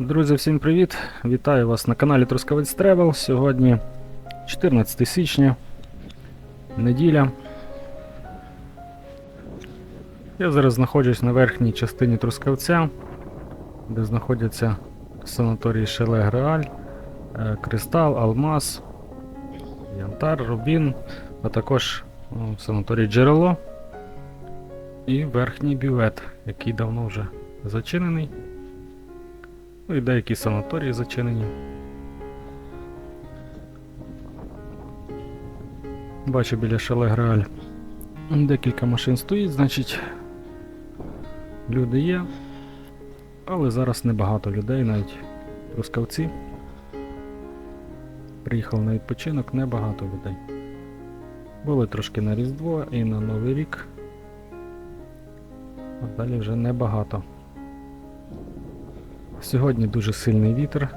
Друзі, всім привіт! Вітаю вас на каналі Трускавець Тревел. Сьогодні 14 січня, неділя. Я зараз знаходжусь на верхній частині Трускавця, де знаходяться санаторії Шеле Греаль, е, Кристал, Алмаз, Янтар, Рубін, а також санаторій Джерело і верхній бювет, який давно вже зачинений. Ну і деякі санаторії зачинені. Бачу біля шале Грааль. Декілька машин стоїть, значить люди є. Але зараз небагато людей, навіть трускавці. Приїхали на відпочинок, небагато людей. Були трошки на Різдво і на Новий рік. А далі вже небагато. Сьогодні дуже сильний вітер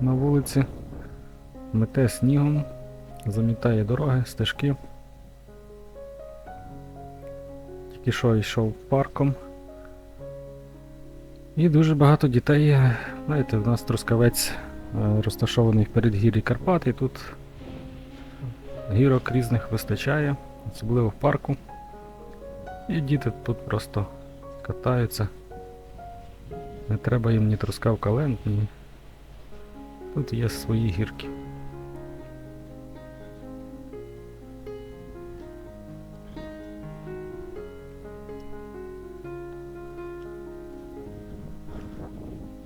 на вулиці, мете снігом, замітає дороги, стежки. Тільки що йшов парком. І дуже багато дітей. Знаєте, в нас Трускавець е, розташований в передгір'ї Карпат, і тут гірок різних вистачає, особливо в парку. І діти тут просто катаються. Не треба їм ні трускавка ленд, ні. Тут є свої гірки.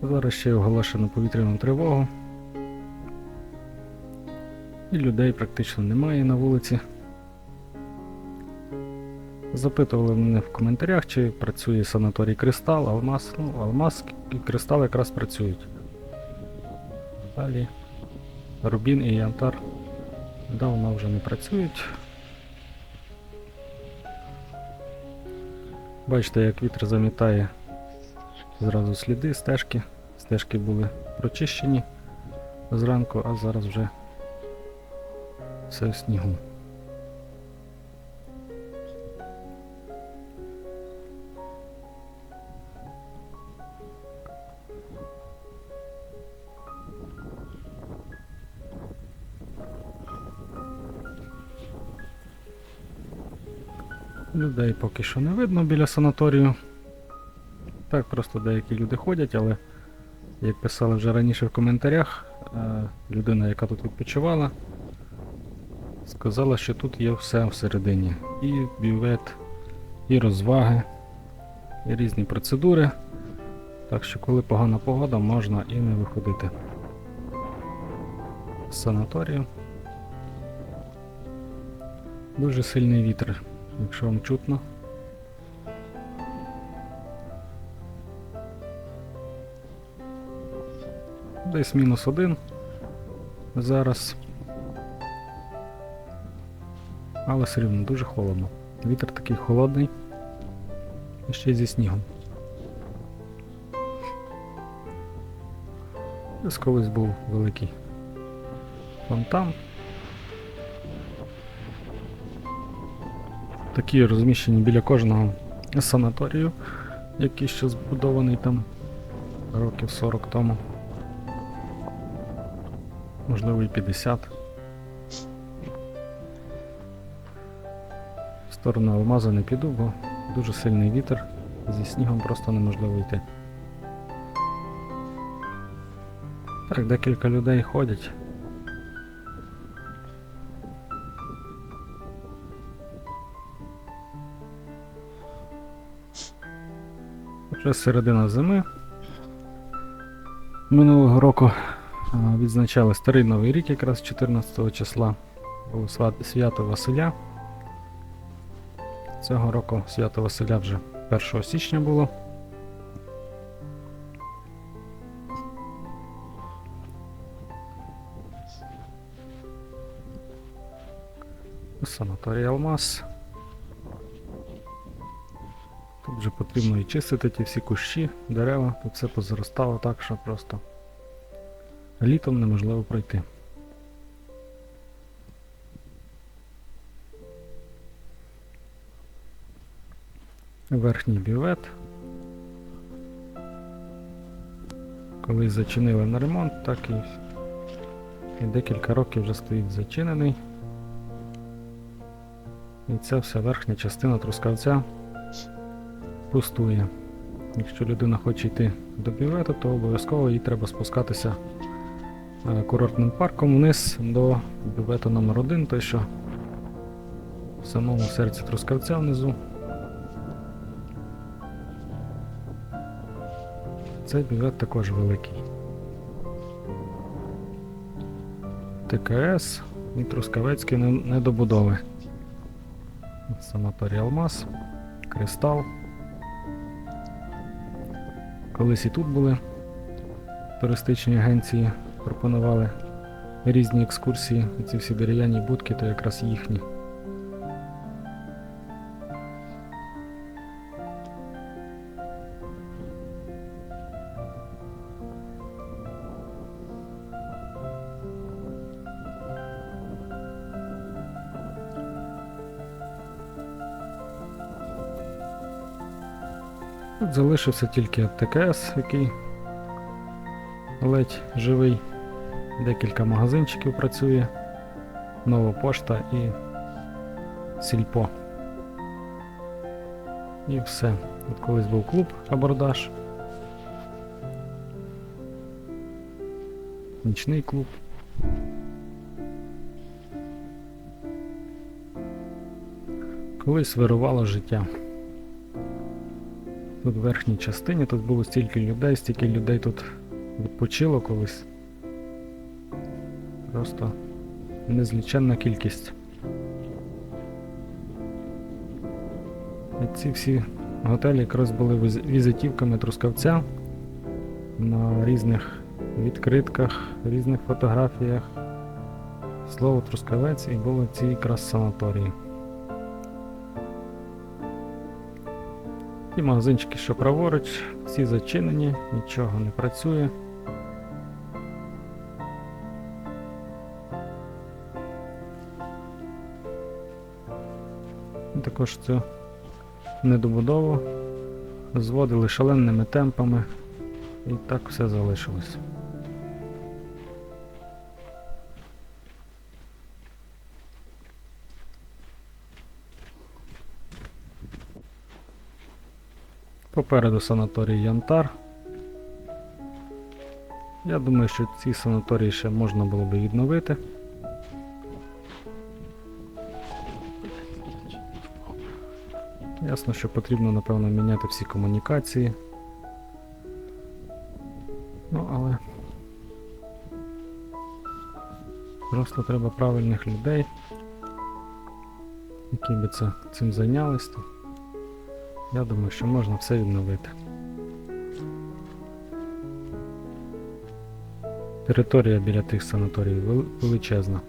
Зараз ще оголошено повітряну тривогу. І людей практично немає на вулиці. Запитували мене в коментарях, чи працює санаторій Кристал, Алмаз. Ну, Алмаз і Кристал якраз працюють. Далі Рубін і Янтар давно вже не працюють. Бачите, як вітер замітає зразу сліди, стежки. Стежки були прочищені зранку, а зараз вже все в снігу. Людей поки що не видно біля санаторію. Так, просто деякі люди ходять, але, як писали вже раніше в коментарях, е, людина, яка тут відпочивала, сказала, що тут є все всередині. І бювет, і розваги, і різні процедури. Так що, коли погана погода, можна і не виходити з санаторію. Дуже сильний вітер, якщо вам чутно. Десь мінус один зараз. Але все рівно дуже холодно. Вітер такий холодний. Ще й зі снігом. Ось колись був великий фонтан. Такі розміщені біля кожного санаторію, який ще збудований там років 40 тому. Можливо і 50. В сторону алмазу не піду, бо дуже сильний вітер. Зі снігом просто неможливо йти. Так, декілька людей ходять. Вже середина зими. Минулого року відзначали старий новий рік, якраз 14 числа. Було свят- свято Василя. Цього року свято Василя вже 1 січня було. Санаторій Алмаз. Тут вже потрібно і чистити ті всі кущі, дерева, тут все позаростало так, що просто літом неможливо пройти. Верхній бювет. Колись зачинили на ремонт, так і, і декілька років вже стоїть зачинений. І ця вся верхня частина трускавця пустує. Якщо людина хоче йти до бювету, то обов'язково їй треба спускатися е, курортним парком вниз до бювету номер 1 той що в самому серці трускавця внизу. Цей бювет також великий. ТКС і Трускавецькі недобудови. Санаторій Алмаз, Кристал. Колись і тут були туристичні агенції, пропонували різні екскурсії. Ці всі дерев'яні будки, то якраз їхні. Тут залишився тільки ТКС, який ледь живий. Декілька магазинчиків працює. Нова пошта і сільпо. І все. Тут колись був клуб абордаж. Нічний клуб. Колись вирувало життя. Тут в верхній частині тут було стільки людей, стільки людей тут відпочило колись. Просто незліченна кількість. І ці всі готелі якраз були візитівками трускавця на різних відкритках, різних фотографіях. Слово Трускавець і були ці якраз санаторії. Ті магазинчики, що праворуч, всі зачинені, нічого не працює. І також цю недобудову зводили шаленими темпами і так все залишилось. Попереду санаторій Янтар. Я думаю, що ці санаторії ще можна було би відновити. Ясно, що потрібно, напевно, міняти всі комунікації. Ну, але просто треба правильних людей, які би це, цим зайнялись. Я думаю, що можна все відновити. Територія біля тих санаторій величезна.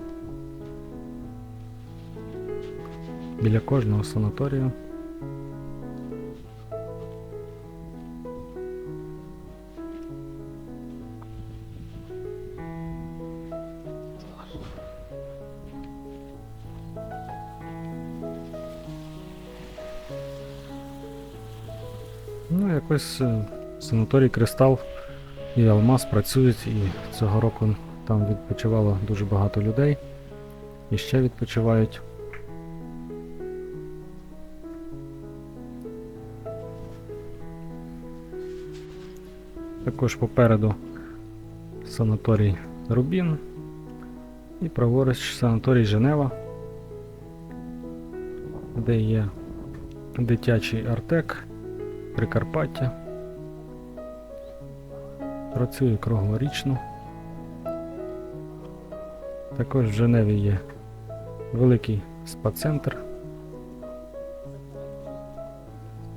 Біля кожного санаторію. Ну, якось е, санаторій Кристал і Алмаз працюють, і цього року там відпочивало дуже багато людей. І ще відпочивають. Також попереду санаторій Рубін і праворуч санаторій Женева, де є дитячий артек. Прикарпаття. Працює круглорічно. Також в Женеві є великий спа-центр,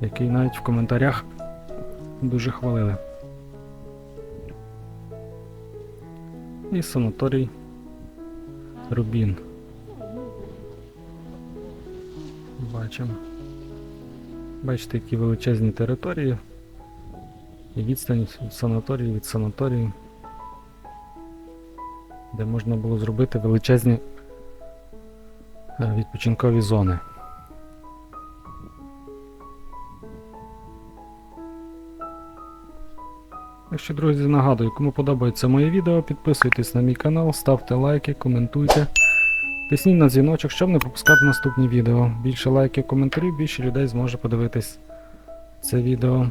який навіть в коментарях дуже хвалили. І санаторій Рубін. Бачимо. Бачите, які величезні території і відстань від санаторію від санаторію, де можна було зробити величезні е, відпочинкові зони. Якщо, друзі, нагадую, кому подобається моє відео, підписуйтесь на мій канал, ставте лайки, коментуйте. Тисніть на дзвіночок, щоб не пропускати наступні відео. Більше лайків, коментарів, більше людей зможе подивитись це відео.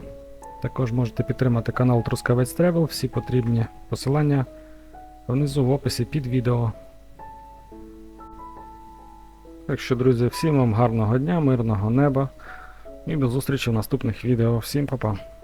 Також можете підтримати канал Трускавець Тревел, всі потрібні посилання внизу в описі під відео. Так що, друзі, всім вам гарного дня, мирного неба і до зустрічі в наступних відео. Всім па-па.